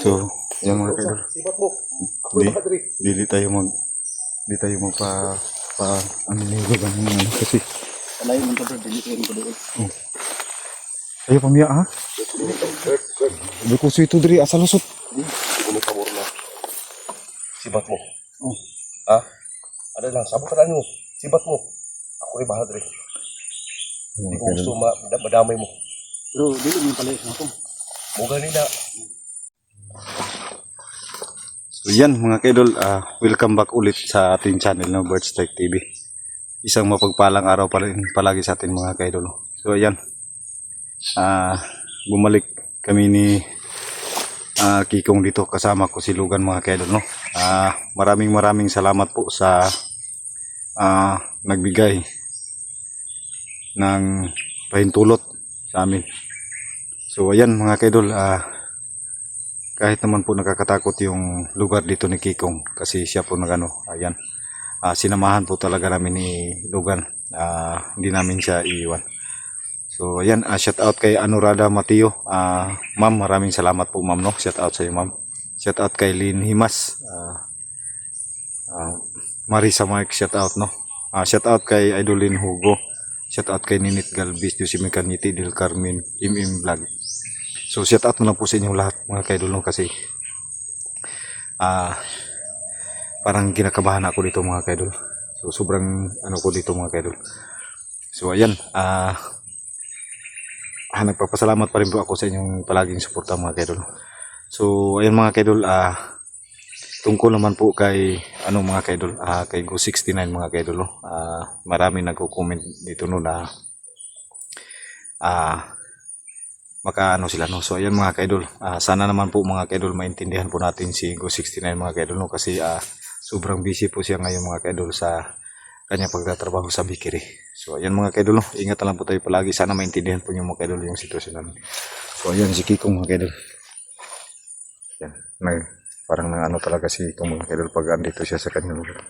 So, yan mga. Ako Di, dili tayo mag di tayo magpa pa ano ni Logan ng ano kasi Alay mo ito, dili yung kuduin. ayo pamiya ha. Di ko ito diri asa lusot. Hindi ka na. Sibat mo. Ha? Ano lang, sabot ka mo. Sibat mo. Ako rin mahadri. Hindi ko gusto ma madamay mo. Bro, dili mo pala sa Muga nila. So yan mga kaidol, ah, welcome back ulit sa ating channel no Bird Strike TV. Isang mapagpalang araw pa rin palagi sa ating mga kaidol. So ayan. Ah, bumalik kami ni ah, Kikong dito kasama ko si Lugan mga kaidol no. Ah, maraming maraming salamat po sa ah, nagbigay ng pahintulot sa amin. So ayan mga kaidol, ah, kahit naman po nakakatakot yung lugar dito ni Kikong kasi siya po nagano ayan Ah, sinamahan po talaga namin ni Lugan Ah, hindi namin siya iiwan. So ayan ah, shout out kay Anurada Matio Ah, ma'am maraming salamat po ma'am no? Shout out sa iyo ma'am. Shout out kay Lynn Himas. Ah, ah, Marisa Mike shout out no? Ah, shout out kay Idolin Hugo. Shout out kay Ninit Galvis Josie Mekaniti Del Carmen Im Vlog So shout out mo lang po sa inyong lahat mga kaidol no, kasi ah parang kinakabahan ako dito mga kaidol. So sobrang ano ko dito mga kaidol. So ayan, ah ah, nagpapasalamat pa rin po ako sa inyong palaging suporta mga kaidol. So ayan mga kaidol, ah tungkol naman po kay ano mga kaidol, ah kay Go69 mga kaidol. Ah marami nagko-comment dito no na ah makaano sila no. So ayan mga kaidol, ah, sana naman po mga kaidol maintindihan po natin si Go69 mga kaidol no kasi ah, sobrang busy po siya ngayon mga kaidol sa kanyang pagtatrabaho sa Bikiri. So ayan mga kaidol no, ingat lang po tayo palagi. Sana maintindihan po niyo mga kaidol yung sitwasyon namin. So ayan si Kikong mga kaidol. Yan, may parang nang ano talaga si Kikong mga kaidol pag andito siya sa kanyang lugar.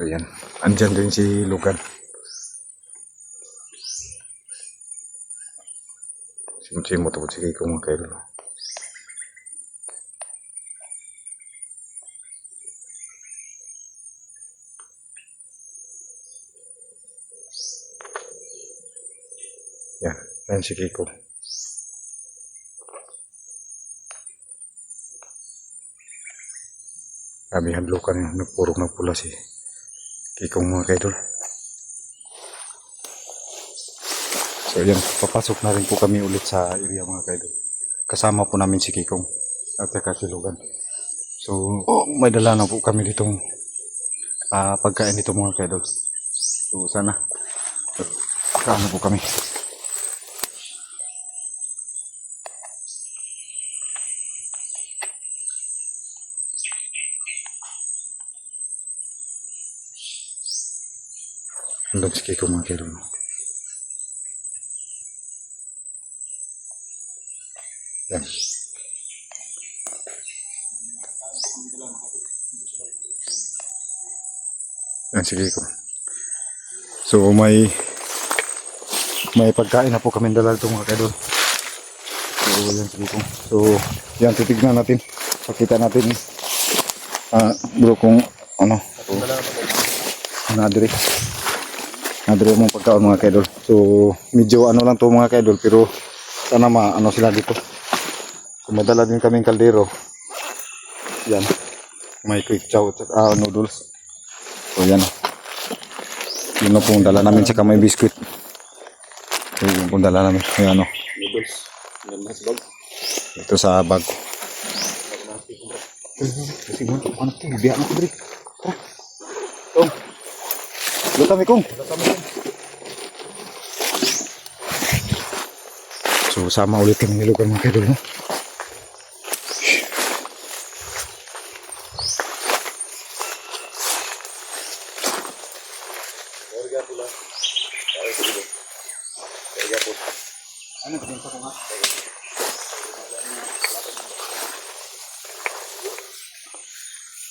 So yan, andyan din si Lugan. Simsim mo to sige ko mga kaidol. Yan, yan si Kiko. Kami hadlukan yung nagpurong ng pula si Kikong mga kaidol. So yan, papasok na rin po kami ulit sa area mga kaidol. Kasama po namin si Kikong at saka si Lugan. So may dala na po kami ditong ah, pagkain dito mga kaidol. So sana kaano po kami. Doon si Kikong mga kaidol. Yan. Yan, sige ko. So, may may pagkain na po kami dala dito mga kaidol. So, yan, sige ko. So, yan, titignan natin. Pakita natin. Ah, bro, kung ano. So, nadiri. Nadiri mong pagkaon mga kaidol. So, medyo ano lang to mga kaidol. Pero, sana ma, ano sila dito. So, may dala din kaming kaldero. Yan. May quick chow at ah, noodles. So yan. Yun na pong dala namin saka may biskuit. So yun pong dala namin. Yung ano. Noodles. Ito sa bag. Kasi mo, ano ito? Biya na ko diri. Tara. Kong. Luta mi kong. So sama ulit kami nilugan mga kaidol no? Ano ba din sa nga?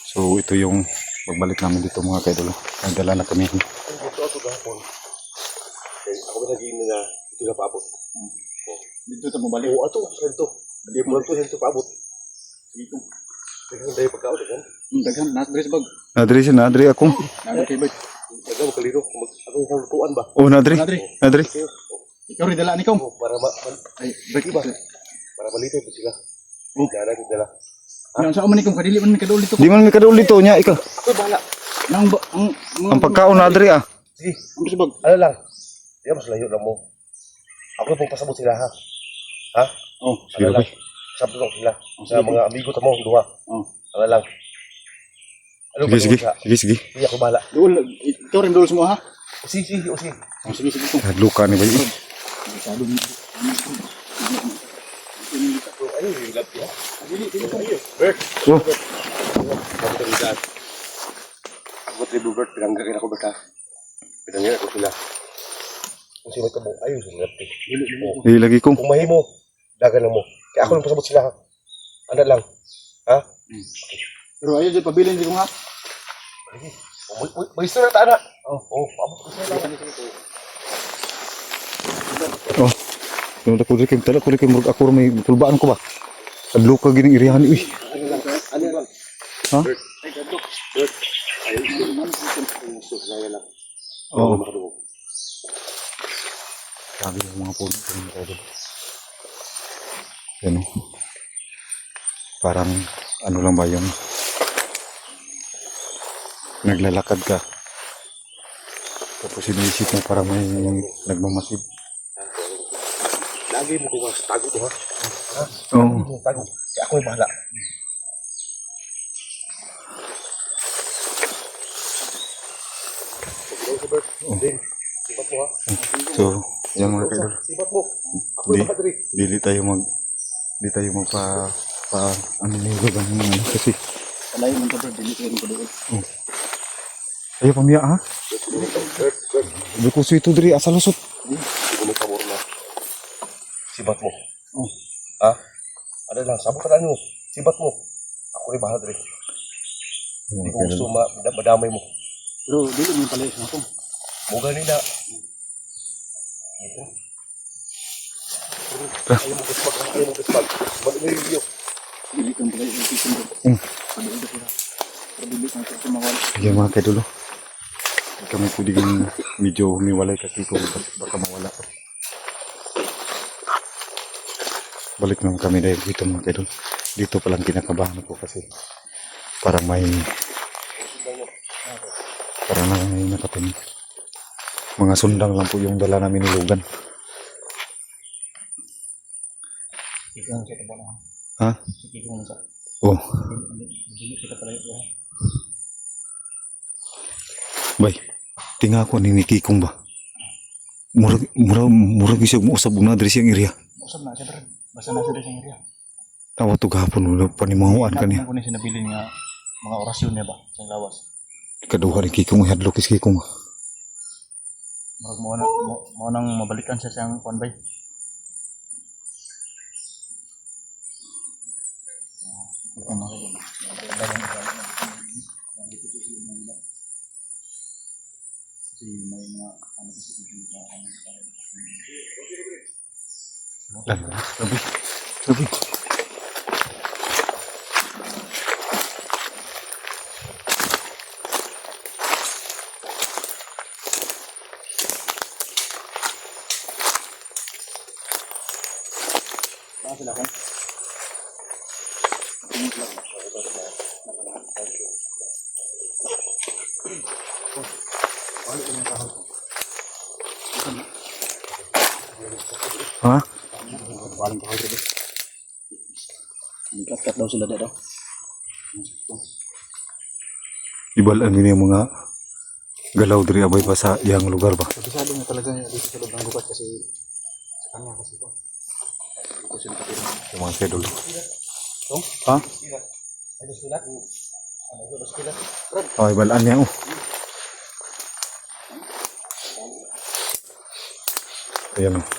So ito yung pagbalik namin dito mga kaidol. Nagdala na kami. Ang gusto ako gahapon. Ako ba naging na ito na paabot? Dito ito mo balik. Oo, ato, ganito. Hindi mo lang ito, ganito paabot. Dito. Dagang tayo pagkaon, dagan. Ang daghan, nasa dress bag. Nadri siya, nadri ako. Kay bag. Dagang makalino. Mag- Ako yung lutuan ba? Oh, nadri. Nadri. Nadri. Okay, Ikaw rin dala ni kom. oh, para ma, Ay, bag Diba? para malito po sila. Oh, dala, dala. Ang sa man ni kom kadili man mi kaduli to. Di man may kadul dito niya, ikaw. Ako bahala. Nang ba ang Ang pagkaon nadri ah. Sige, ang dress bag. ano lang. Di mas layo lang mo. Ako pong pasabot sila ha. Ha? Oh, Sige, Ano lang. okay. Sabot lang sila. Oh, Sa sige. mga amigo tamo, duha. Oh. Ano lang. Ano Sige, ba sige. Sige, sige. Sige, ako bahala. Dul, ikaw rin dul semua ha. Sige, sige, oh, sige. Oh, sige sige kom. Hadluka ni Bay. Masyado ni. So, ayun, yung gabi ha. Dili, dili kom. Bert, Oh, ako tayo dyan. Ako tayo Bert, pinanggagin ako Bert ha. Pinanggagin ako sila. Kung sino ito mo, ayun, yung gabi. Dili, dili. Oh. di lagi kong. Kung mahimo, dagan lang mo. Kaya ako lang pasabot sila. Ano lang. Ha? Pero ayo jud pabilin di ko. Oh, may- istorya ta na. Oh, oh, paabot ko sila. Oh. Yung ako diri kay tala ko diri kay murag ako may kulbaan ko ba. Hadluka gining irihan uy. Ha? Oo. makadungog. Sabi ng mga puno ko mga kaidol. Yan. Parang ano lang ba yung naglalakad ka. Tapos iniisip mo parang may nagmamasid. Lagi mo sa tago to ha. Oo. Kaya ako may bahala. So, yan mga kaidol. Di. Dili tayo mag di tayo magpa pa ano nilog ang ano kasi Alay man bro, dili ko rin kaduli. ayo pamiya ha Bert, Bert. di ko suito diri asa lusot Hindi ko may pabor na. Sibat mo. Oh. Ha? Ano lang, sabutan mo. Sibat mo. Ako rin bahala diri. Hindi ko gusto ma madamay mo. Bro, dili mo pala sa kom. Moga nila. Ito. Ayaw mo kasbag, ayaw mo kasbag. Balik mo yung video. Dili pala yung sila. Sa mga. Kami po diging medyo humiwalay kasi kung baka mawala. Balik naman kami dahil dito mga kaidol. Dito palang kinakabahan ko kasi parang may parang may nakating mga sundang lang po yung dala namin nilugan. Ha. Oh, bay. Tinga ko ni Kikong ba? Murag, murag, murag isag mo usab na diri siyang area. Usab na siya. Basta na sa area. Tawa to gahapon wala panimahuan kaniya. Ako na siya nabilin nga mga orasyon niya ba sa lawas. Kaduha ni Kikong hadlok is Kikong. Marag mo na mo, mo nang mabalikan siya sa kuan bay. Si may mga ano kasi sa ano Sabi, sabi. Saan sila kung? Ha? Walang kahal rin. Kat-kat daw sila dito. Ibalaan din yung mga galaw diri abay pa sa iyang lugar ba? Kabisado mo talaga dito sa loob ng gubat kasi sa kanya kasi ito. Ito sila kapira. Yung mga kedol. Oh? Ha? Sila? Sila? Oh, ibalaan niya oh. Ayan oh.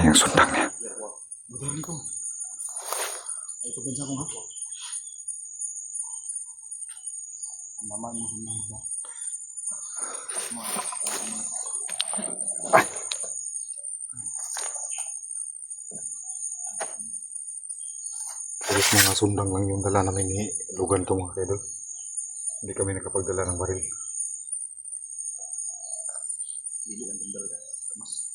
mo, ang naman mo. Alis mga sundang lang yung dala namin ni Lugan to mga kaidol. Hindi kami nakapagdala ng baril. Hindi lang ang dalaga. Mas.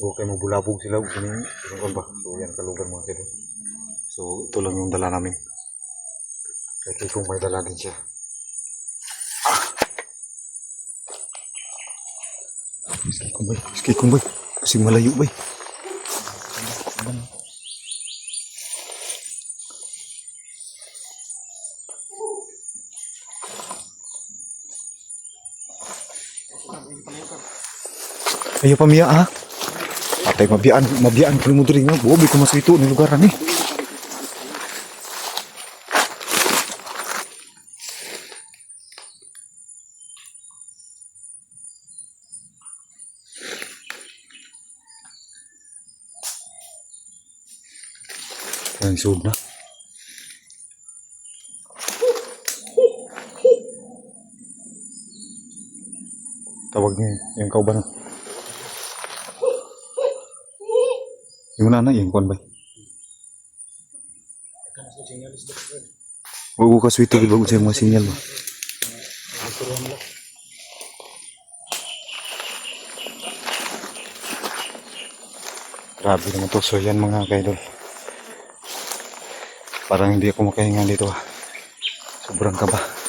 O kayo mabulabog sila. Kunin, kunin ba? So yan kalugan mga kaidol. So ito lang yung dala namin. Kahit kung may dala din siya. Miski kumbay, miski kumbay. Kasi malayo bay. Ayo pamiya ha. Atay mabiyaan, mabiyaan ko mo diri nga. Buobi ko masito ni lugar ni. Ang sud na. Tawag niya yung. Yung nana, yung kon ba? Huwag ko kaswito, bago siya mga sinyal ba? Grabe naman to. So yan mga kaidol. Parang hindi ako makahinga dito ah. Sobrang kaba.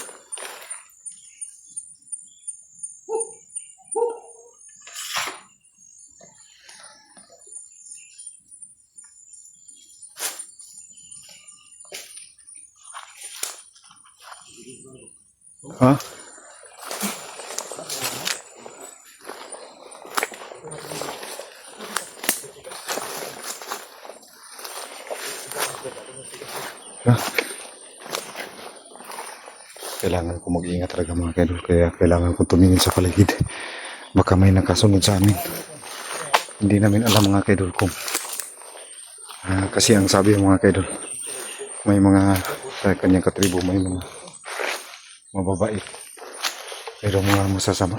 Kailangan ko mag-ingat talaga mga kaidol. Kaya kailangan ko tumingin sa paligid. Baka may nakasunod sa amin. Hindi namin alam mga kaidol kung Ah, kasi ang sabi mga kaidol, may mga sa kanyang katribo, may mga mababait. Pero mga masasama.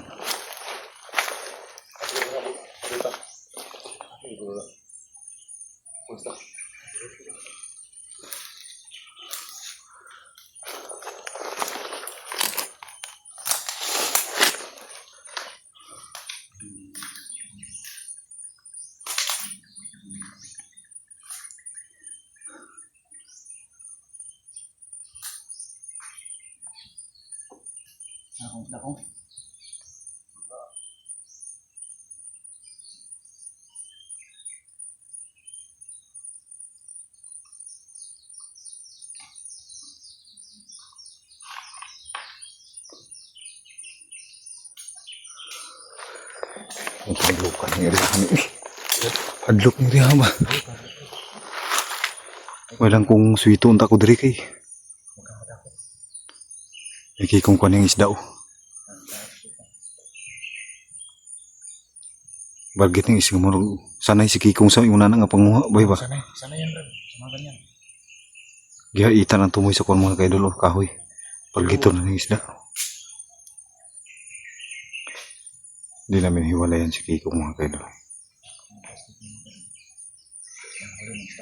Ako, ako. Ang hadlok ka ni Riha ni. Hadlok ni Riha ba? Walang kung suwito unta ko diri kay. Iki kung kuning isda oh. Bagit ng isang mo sanay si Kikong sa una na nga panguha bay ba? Sana, sana yan rin. Sa mga ganyan. Giha ang tumoy sa kon mga kaidol oh, kahoy. Pagito na ng isda. Hindi namin hiwalayan si Kikong mga kaidol. Sana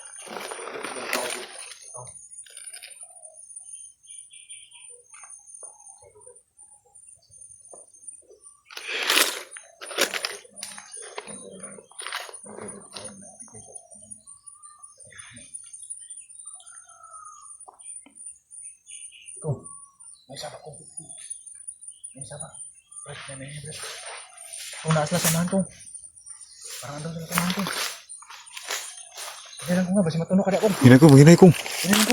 May isa ba? Brad, may may brad. Kung naas lang samahan ko. Parang andun sa samahan ko. Hindi lang ko nga, basi matuno ka di ako. Hinay ko, hinay ko. Hindi lang